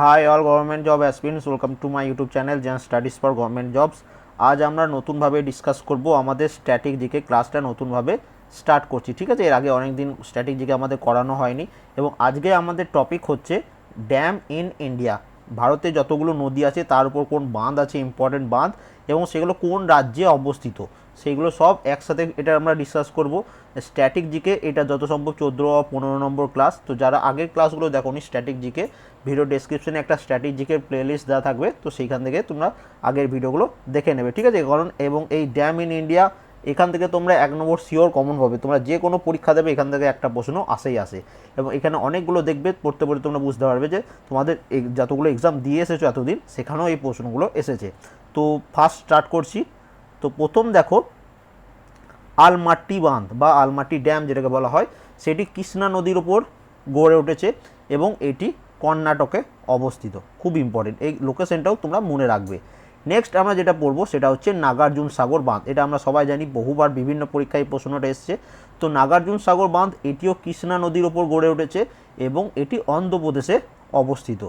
Hi all government job aspirants welcome to my YouTube channel Jan studies for government jobs আজ আমরা নতুনভাবে discuss করব আমাদের static GK ক্লাসটা নতুনভাবে স্টার্ট করছি, ঠিক আছে? এর আগে অনেক দিন স্ট্যাটিক জিকে আমাদের করানো হয়নি এবং আজকে আমাদের টপিক হচ্ছে ড্যাম ইন ইন্ডিয়া ভারতে যতগুলো নদী আছে, তার উপর কোন বাঁধ আছে ইম্পর্টেন্ট বাঁধ এবং সেগুলো কোন রাজ্যে অবস্থিত? সেইগুলো সব একসাথে এটা আমরা ডিসকাস করব। স্ট্যাটিক জিকে এটা যত সম্ভব চোদ্দ বা পনেরো নম্বর ক্লাস তো যারা আগের ক্লাসগুলো দেখোনি স্ট্যাটিক জিকে ভিডিও ডেসক্রিপশনে একটা স্ট্যাটিক জিকের প্লেলিস্ট দেওয়া থাকবে। তো সেইখান থেকে তোমরা আগের ভিডিওগুলো দেখে নেবে, ঠিক আছে? কারণ এবং এই ড্যাম ইন ইন্ডিয়া এখান থেকে তোমরা এক নম্বর শিওর কমন পাবে। তোমরা যে কোনো পরীক্ষা দেবে, এখান থেকে একটা প্রশ্ন আসেই আসে। এবং এখানে অনেকগুলো দেখবে, পড়তে পড়তে তোমরা বুঝতে পারবে যে তোমাদের যতগুলো এক্সাম দিয়ে এসেছ এতদিন, সেখানেও এই প্রশ্নগুলো এসেছে। তো ফার্স্ট স্টার্ট করছি। তো প্রথম দেখো, আলমাটি বাঁধ বা আলমাটি ড্যাম যেটাকে বলা হয়, সেটি কৃষ্ণা নদীর ওপর গড়ে উঠেছে এবং এটি কর্ণাটকে অবস্থিত। খুব ইম্পর্টেন্ট এই লোকেশনটাও তোমরা মনে রাখবে। নেক্সট আমরা যেটা পড়ব সেটা হচ্ছে নাগার্জুন সাগর বাঁধ। এটা আমরা সবাই জানি, বহুবার বিভিন্ন পরীক্ষায় প্রশ্নটা এসছে। তো নাগার্জুন সাগর বাঁধ, এটিও কৃষ্ণা নদীর ওপর গড়ে উঠেছে এবং এটি অন্ধ্রপ্রদেশে অবস্থিত।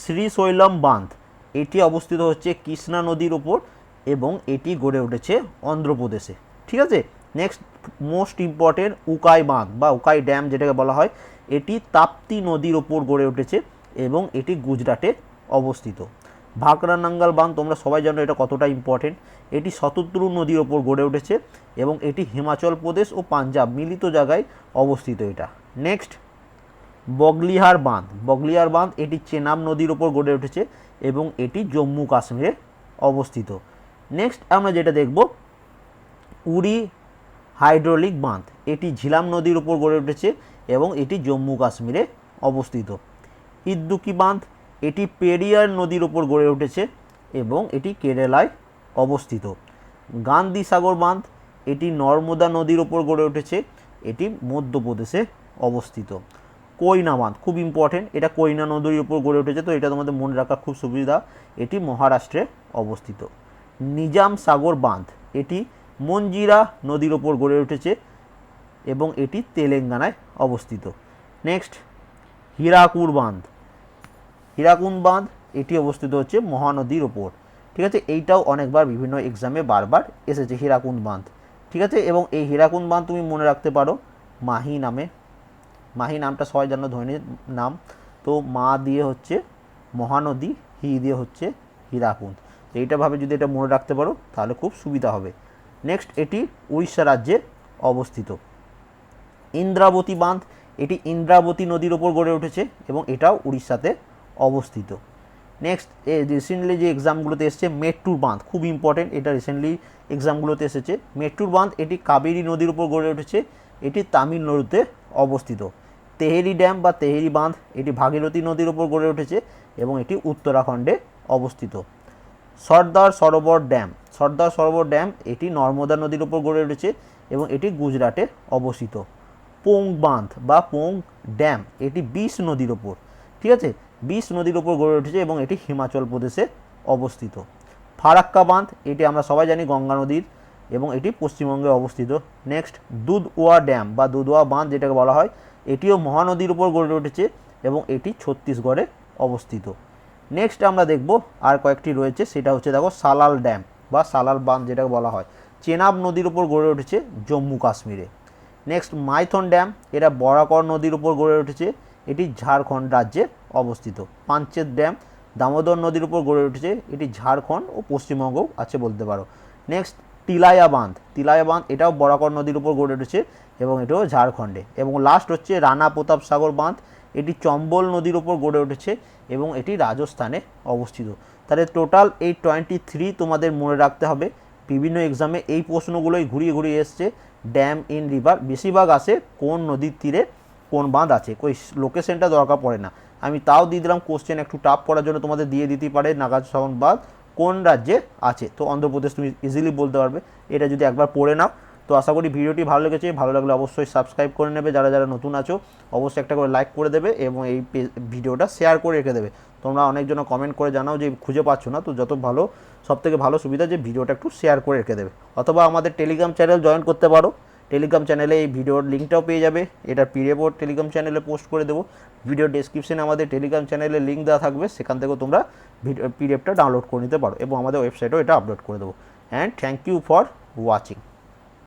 শ্রীশৈলম বাঁধ, এটি অবস্থিত হচ্ছে কৃষ্ণা নদীর ওপর এবং এটি গড়ে উঠেছে অন্ধ্রপ্রদেশে। ঠিক আছে? নেক্সট মোস্ট ইম্পর্টেন্ট উকাই বাঁধ বা উকাই ড্যাম যেটাকে বলা হয়, এটি তাপ্তি নদীর ওপর গড়ে উঠেছে এবং এটি গুজরাটে অবস্থিত। ভাকরানাঙ্গাল বাঁধ, তোমরা সবাই জানো এটা কতটা ইম্পর্টেন্ট এটি শতদ্রু নদীর ওপর গড়ে উঠেছে এবং এটি হিমাচল প্রদেশ ও পাঞ্জাব মিলিত জায়গায় অবস্থিত এটা। নেক্সট বগলিহার বাঁধ। বগলিহার বাঁধ, এটি চেনাব নদীর ওপর গড়ে উঠেছে এবং এটি জম্মু কাশ্মীরে অবস্থিত। নেক্সট আমরা যেটা দেখব উড়ি হাইড্রোলিক বাঁধ। এটি ঝিলাম নদীর উপর গড়ে উঠেছে এবং এটি জম্মু কাশ্মীরে অবস্থিত। ইদ্দুকি বাঁধ, এটি পেরিয়ার নদীর উপর গড়ে উঠেছে এবং এটি কেরালায় অবস্থিত। গান্ধী সাগর বাঁধ, এটি নর্মদা নদীর উপর গড়ে উঠেছে, এটি মধ্যপ্রদেশে অবস্থিত। কৈনা বাঁধ, খুব ইম্পর্টেন্ট এটা কৈনা নদীর উপর গড়ে উঠেছে, তো এটা তোমাদের মনে রাখা খুব সুবিধা, এটি মহারাষ্ট্রে অবস্থিত। নিজাম সাগর বাঁধ। এটি মঞ্জিরা নদীর ওপর গড়ে উঠেছে এবং এটি তেলেঙ্গানায় অবস্থিত। নেক্সট হীরাকুর বাঁধ। হীরাকুদ বাঁধ, এটি অবস্থিত হচ্ছে মহানদীর ওপর। ঠিক আছে? এইটাও অনেকবার বিভিন্ন এক্সামে বারবার এসেছে হীরাকুদ বাঁধ। ঠিক আছে? এবং এই হীরাকুদ বাঁধ তুমি মনে রাখতে পারো, মাহি নামে। মাহি নামটা সবাই জানো ধৈনের নাম। তো মা দিয়ে হচ্ছে মহানদী, হি দিয়ে হচ্ছে হীরাকুদ তো এইটাভাবে যদি এটা মনে রাখতে পারো, তাহলে খুব সুবিধা হবে। নেক্সট এটি উড়িষ্যা রাজ্যে অবস্থিত। ইন্দ্রাবতী বাঁধ, এটি ইন্দ্রাবতী নদীর ওপর গড়ে উঠেছে এবং এটাও উড়িষ্যাতে অবস্থিত। নেক্সট রিসেন্টলি যে এক্সামগুলোতে এসেছে মেট্টুর বাঁধ, খুব ইম্পর্টেন্ট এটা রিসেন্টলি এক্সামগুলোতে এসেছে। মেট্টুর বাঁধ, এটি কাবেরী নদীর উপর গড়ে উঠেছে, এটি তামিলনাড়ুতে অবস্থিত। তেহেরি ড্যাম বা তেহেরি বাঁধ, এটি ভাগীরথী নদীর উপর গড়ে উঠেছে এবং এটি উত্তরাখণ্ডে অবস্থিত। সর্দার সরোবর ড্যাম। সর্দার সরোবর ড্যাম এটি নর্মদা নদীর উপর গড়ে উঠেছে এবং এটি গুজরাটে অবস্থিত। পোং বাঁধ বা পোং ড্যাম, এটি বিশ নদীর ওপর ঠিক আছে? বিশ নদীর ওপর গড়ে উঠেছে এবং এটি হিমাচল প্রদেশে অবস্থিত। ফারাক্কা বাঁধ এটি আমরা সবাই জানি গঙ্গা নদীর এবং এটি পশ্চিমবঙ্গে অবস্থিত। নেক্সট, দুধওয়া ড্যাম বা দুধওয়া বাঁধ যেটাকে বলা হয়, এটিও মহানদীর উপর গড়ে উঠেছে এবং এটি ছত্তিশগড়ে অবস্থিত। নেক্সট আমরা দেখব আর কয়েকটি রয়েছে, সেটা হচ্ছে দেখো সালাল ড্যাম বা সালাল বাঁধ যেটাকে বলা হয়। চেনাব নদীর উপর গড়ে উঠেছে জম্মু কাশ্মীরে। নেক্সট মাইথন ড্যাম, এটা বরাকর নদীর উপর গড়ে উঠেছে, এটি ঝাড়খণ্ড রাজ্যে অবস্থিত। পাঞ্চেত ড্যাম, দামোদর নদীর উপর গড়ে উঠেছে, এটি ঝাড়খণ্ড ও পশ্চিমবঙ্গও আছে বলতে পারো। নেক্সট তিলায়া বাঁধ তিলায়া বাঁধ, এটাও বরাকর নদীর উপর গড়ে উঠেছে এবং এটাও ঝাড়খণ্ডে। এবং লাস্ট হচ্ছে রানা প্রতাপ সাগর বাঁধ এটি চম্বল নদীর ওপর গড়ে উঠেছে এবং এটি রাজস্থানে অবস্থিত। তাহলে টোটাল এই টোয়েন্টি থ্রি তোমাদের মনে রাখতে হবে। বিভিন্ন এক্সামে এই প্রশ্নগুলোই ঘুরিয়ে ঘুরিয়ে এসছে। ড্যাম ইন রিভার বেশিরভাগ আসে কোন নদীর তীরে, কোন বাঁধ আছে। ওই লোকেশনটা দরকার পড়ে না। আমি তাও দিয়ে দিলাম কোশ্চেন একটু টাফ করার জন্য তোমাদের দিয়ে দিতে পারে নাগাসাগর বাঁধ। কোন রাজ্যে আছে? তো অন্ধ্রপ্রদেশ তুমি ইজিলি বলতে পারবে। এটা যদি একবার পড়ে নাও। তো আশা করি ভিডিওটি ভালো লেগেছে। ভালো লাগলে অবশ্যই সাবস্ক্রাইব করে নেবে। যারা যারা নতুন আছো, অবশ্যই একটা করে লাইক করে দেবে এবং এই ভিডিওটা শেয়ার করে রেখে দেবে। তোমরা অনেকজন কমেন্ট করে জানাও যে খুঁজে পাচ্ছ না, তো যত ভালো সব থেকে ভালো সুবিধা যে ভিডিওটা একটু শেয়ার করে রেখে দেবে। অথবা আমাদের টেলিগ্রাম চ্যানেল জয়েন করতে পারো। টেলিগ্রাম চ্যানেলে এই ভিডিওর লিঙ্কটাও পেয়ে যাবে। এটার পিডিএফও টেলিগ্রাম চ্যানেলে পোস্ট করে দেবো। ভিডিও ডেসক্রিপশনে আমাদের টেলিগ্রাম চ্যানেলে লিঙ্ক দেওয়া থাকবে। সেখান থেকেও তোমরা পিডিএফটা ডাউনলোড করে নিতে পারো এবং আমাদের ওয়েবসাইটেও এটা আপলোড করে দেবো। And thank you for watching